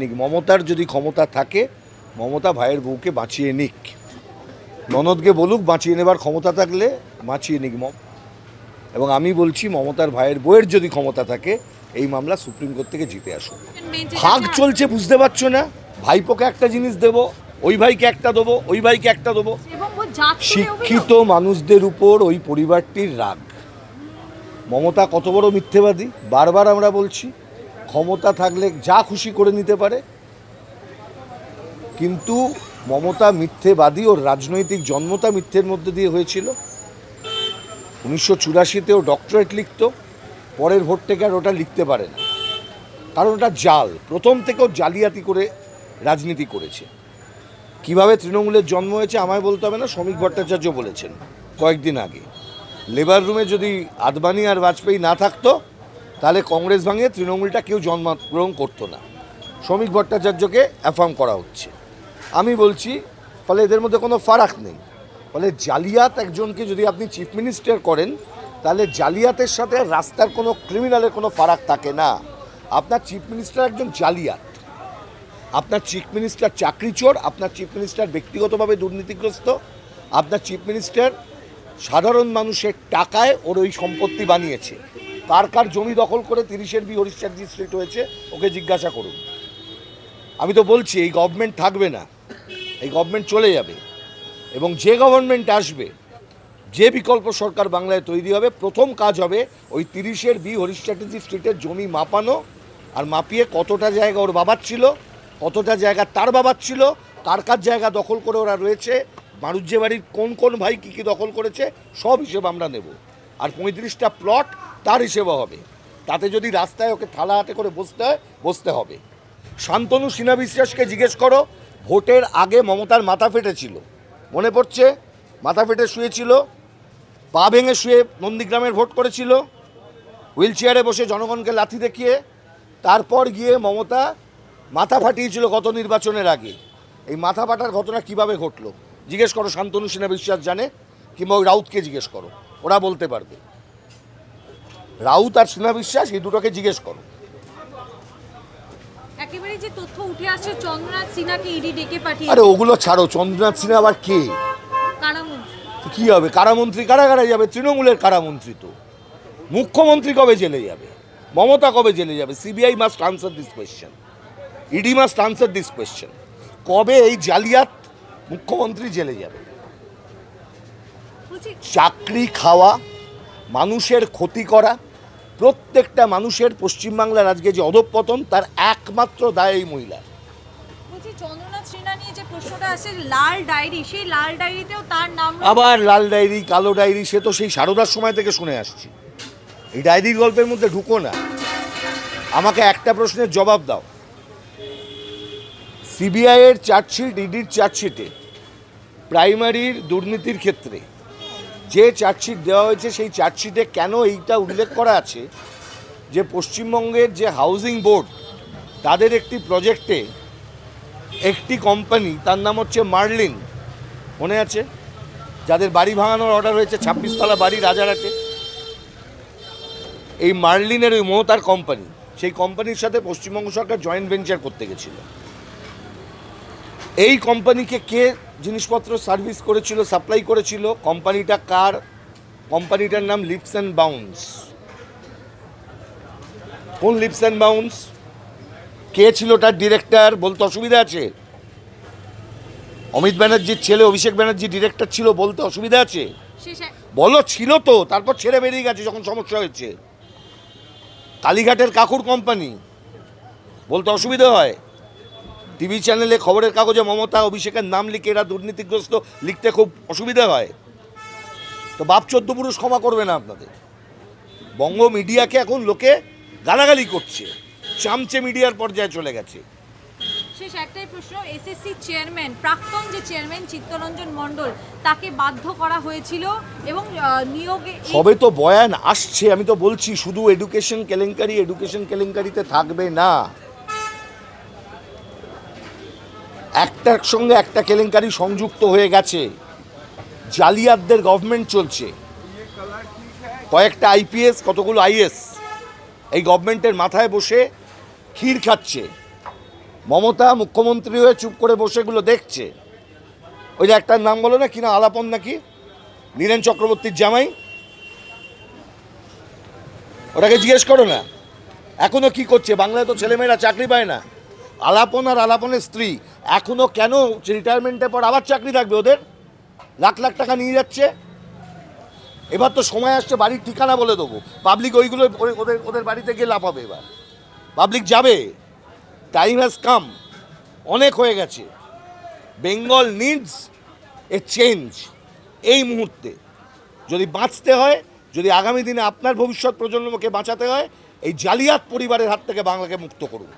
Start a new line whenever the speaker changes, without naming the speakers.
নিক। মমতার যদি ক্ষমতা থাকে মমতা ভাইয়ের বউকে বাঁচিয়ে নিক। ননদকে বলুক বাঁচিয়ে নেবার ক্ষমতা থাকলে বাঁচিয়ে নিক মম। এবং আমি বলছি মমতার ভাইয়ের বউয়ের যদি ক্ষমতা থাকে এই মামলা সুপ্রিম কোর্ট থেকে জিতে আসুক। ভাগ চলছে বুঝতে পারছ না? ভাইপোকে একটা জিনিস দেবো ওই ভাইকে একটা দেবো ওই ভাইকে একটা দেবো। শিক্ষিত মানুষদের উপর ওই পরিবারটির রাগ। মমতা কত বড় মিথ্যেবাদী? বারবার আমরা বলছি ক্ষমতা থাকলে যা খুশি করে নিতে পারে। কিন্তু মমতা মিথ্যেবাদী ওর রাজনৈতিক জন্মতা মিথ্যের মধ্যে দিয়ে হয়েছিল। উনিশশো চুরাশিতেও ডক্টরেট লিখত, পরের ভোট থেকে আর ওটা লিখতে পারে না। কারণ ওটা জাল, প্রথম থেকেও জালিয়াতি করে রাজনীতি করেছে। কীভাবে তৃণমূলের জন্ম হয়েছে আমায় বলতে হবে না, শ্রমিক ভট্টাচার্য বলেছেন কয়েকদিন আগে। লেবার রুমে যদি আদবানি আর বাজপেয়ী না থাকতো তাহলে কংগ্রেস ভাঙে তৃণমূলটা কেউ জন্মগ্রহণ করতো না। শ্রমিক ভট্টাচার্যকে অ্যাফার্ম করা হচ্ছে। আমি বলছি, ফলে এদের মধ্যে কোনো ফারাক নেই। ফলে জালিয়াত একজনকে যদি আপনি চিফ মিনিস্টার করেন, তাহলে জালিয়াতের সাথে রাস্তার কোনো ক্রিমিনালের কোনো ফারাক থাকে না। আপনার চিফ মিনিস্টার একজন জালিয়াত। আপনার চিফ মিনিস্টার চাকরি চোর আপনার চিফ মিনিস্টার ব্যক্তিগতভাবে দুর্নীতিগ্রস্ত, আপনার চিফ মিনিস্টার সাধারণ মানুষের টাকায় ওর ওই সম্পত্তি বানিয়েছে। কার কার জমি দখল করে তিরিশের বি হরিশ্চার্জি স্ট্রিট হয়েছে, ওকে জিজ্ঞাসা করুন। আমি তো বলছি, এই গভর্নমেন্ট থাকবে না। এই গভর্নমেন্ট চলে যাবে। এবং যে গভর্নমেন্ট আসবে, যে বিকল্প সরকার বাংলায় তৈরি হবে, প্রথম কাজ হবে ওই তিরিশের বি হরিশ চ্যাটার্জি স্ট্রিটের জমি মাপানো আর মাপিয়ে কতটা জায়গা ওর বাবার ছিল, কতটা জায়গা তার বাবার ছিল, কার কার জায়গা দখল করে ওরা রয়েছে মারুজ্জে বাড়ির কোন কোন ভাই কী কী দখল করেছে, সব হিসেব আমরা নেব। আর পঁয়ত্রিশটা প্লট তার হিসেবে হবে। তাতে যদি রাস্তায় ওকে থালা হাতে করে বসতে হয়, বসতে হবে। শান্তনু সিনহা বিশ্বাসকে জিজ্ঞেস করো, ভোটের আগে মমতার মাথা ফেটেছিল মনে পড়ছে? মাথা ফেটে শুয়েছিল। পা ভেঙে শুয়ে নন্দীগ্রামের ভোট করেছিল। হুইল চেয়ারে বসে জনগণকে লাথি দেখিয়ে, তারপর গিয়ে মমতা মাথা ফাটিয়েছিল গত নির্বাচনের আগে। এই মাথা ফাটার ঘটনা কীভাবে ঘটলো? জিজ্ঞেস করো, শান্তনু সিনহা বিশ্বাস জানে, কিংবা ওই রাউতকে জিজ্ঞেস করো। ওরা বলতে পারবে। রাউত আর সিনহা বিশ্বাস এই দুটোকে জিজ্ঞেস করো।
একেবারে যে তথ্য উঠে আসছে চন্দ্রনাথ সিনহাকে ইডি ডেকে পাঠিয়ে
আরে ওগুলো ছাড়ো চন্দ্রনাথ সিনহা আবার কে? কি হবে কারামন্ত্রী কারাগারে যাবে? তৃণমূলের কারামন্ত্রী তো। মুখ্যমন্ত্রী কবে জেলে যাবে? মমতা কবে জেলে যাবে? CBI must answer this question ED must answer this question কবে এই জালিয়াত মুখ্যমন্ত্রী জেলে যাবে? চাকরি খাওয়া মানুষের ক্ষতি করা প্রত্যেকটা মানুষের পশ্চিমবাংলার আজকে যে অধঃপতন তার একমাত্র দায় এই মহিলা।
বলছি চন্দ্রনাথ সিনহা নিয়ে যে প্রশ্নটা আসে লাল ডায়েরি সেই লাল ডায়েরিতেও তার নাম
আবার লাল ডায়েরি কালো ডায়েরি সে তো সেই সারদার সময় থেকে শুনে আসছি। এই ডায়েরির গল্পের মধ্যে ঢুকো না। আমাকে একটা প্রশ্নের জবাব দাও। সিবিআইয়ের চার্জশিট ইডির চার্জশিটে প্রাইমারির দুর্নীতির ক্ষেত্রে যে চার্জশিট দেওয়া হয়েছে, সেই চার্জশিটে কেন এইটা উল্লেখ করা আছে? যে পশ্চিমবঙ্গের যে হাউজিং বোর্ড, তাদের একটি প্রজেক্টে একটি কোম্পানি, তার নাম হচ্ছে মার্লিন, মনে আছে? যাদের বাড়ি ভাঙানোর অর্ডার হয়েছে ছাব্বিশ তলা বাড়ি রাজারহাটে। এই মার্লিনের ওই মমতার কোম্পানি, সেই কোম্পানির সাথে পশ্চিমবঙ্গ সরকার জয়েন্ট ভেঞ্চার করতে গেছিল। এই কোম্পানিকে কে জিনিসপত্র সার্ভিস করেছিল সাপ্লাই করেছিল কোম্পানিটা কার? কোম্পানিটার নাম লিপস অ্যান্ড বাউন্স। কোন লিপস অ্যান্ড বাউন্স? কে ছিল তার ডিরেক্টর? বলতে অসুবিধা আছে? অমিত ব্যানার্জির ছেলে অভিষেক ব্যানার্জি ডিরেক্টর ছিল বলতে অসুবিধা আছে? বলো ছিল তো তারপর ছেড়ে বেরিয়ে গেছে যখন সমস্যা হয়েছে। কালীঘাটের কাকুর কোম্পানি। বলতে অসুবিধা হয়। টিভি চ্যানেলে খবরের কাগজে মমতা অভিষেকের নাম লিখে এরা দুর্নীতিগ্রস্ত লিখতে খুব অসুবিধা হয়। তো বাপ চোদ্দ পুরুষ ক্ষমা করবে না আপনাদের। বঙ্গ মিডিয়াকে এখন লোকে গালাগালি করছে। চামচে মিডিয়ার পর্যায়ে চলে গেছে।
শেষ একটাই প্রশ্ন এসএসসি চেয়ারম্যান প্রাক্তন যে চেয়ারম্যান চিত্তরঞ্জন মণ্ডল তাকে বাধ্য করা হয়েছিল এবং নিয়োগে
সবে তো বয়ান আসছে আমি তো বলছি শুধু এডুকেশন কেলেঙ্কারি এডুকেশন কেলেঙ্কারিতে থাকবে না। একটার সঙ্গে একটা কেলেঙ্কারি সংযুক্ত হয়ে গেছে। জালিয়াতদের গভর্নমেন্ট চলছে। কয়েকটা আইপিএস কতগুলো আইএস এই গভর্নমেন্টের মাথায় বসে ক্ষীর খাচ্ছে। মমতা মুখ্যমন্ত্রী হয়ে চুপ করে বসে এগুলো দেখছে। ওই যে একটার নাম বলো না কিনা আলাপন নাকি? নীরেন চক্রবর্তীর জামাই। ওটাকে জিজ্ঞেস করো না। এখনও কি করছে? বাংলায় তো ছেলেমেয়েরা চাকরি পায় না। আলাপন আর আলাপনের স্ত্রী। এখনও কেন রিটায়ারমেন্টের পর আবার চাকরি থাকবে ওদের? লাখ লাখ টাকা নিয়ে যাচ্ছে। এবার তো সময় আসছে, বাড়ির ঠিকানা বলে দেবো। পাবলিক ওইগুলো ওদের ওদের বাড়িতে গিয়ে লাফাবে এবার। পাবলিক যাবে। টাইম হ্যাজ কাম অনেক হয়ে গেছে। বেঙ্গল নিডস এ চেঞ্জ এই মুহূর্তে। যদি বাঁচতে হয়, যদি আগামী দিনে আপনার ভবিষ্যৎ প্রজন্মকে বাঁচাতে হয়, এই জালিয়াত পরিবারের হাত থেকে বাংলাকে মুক্ত করুন।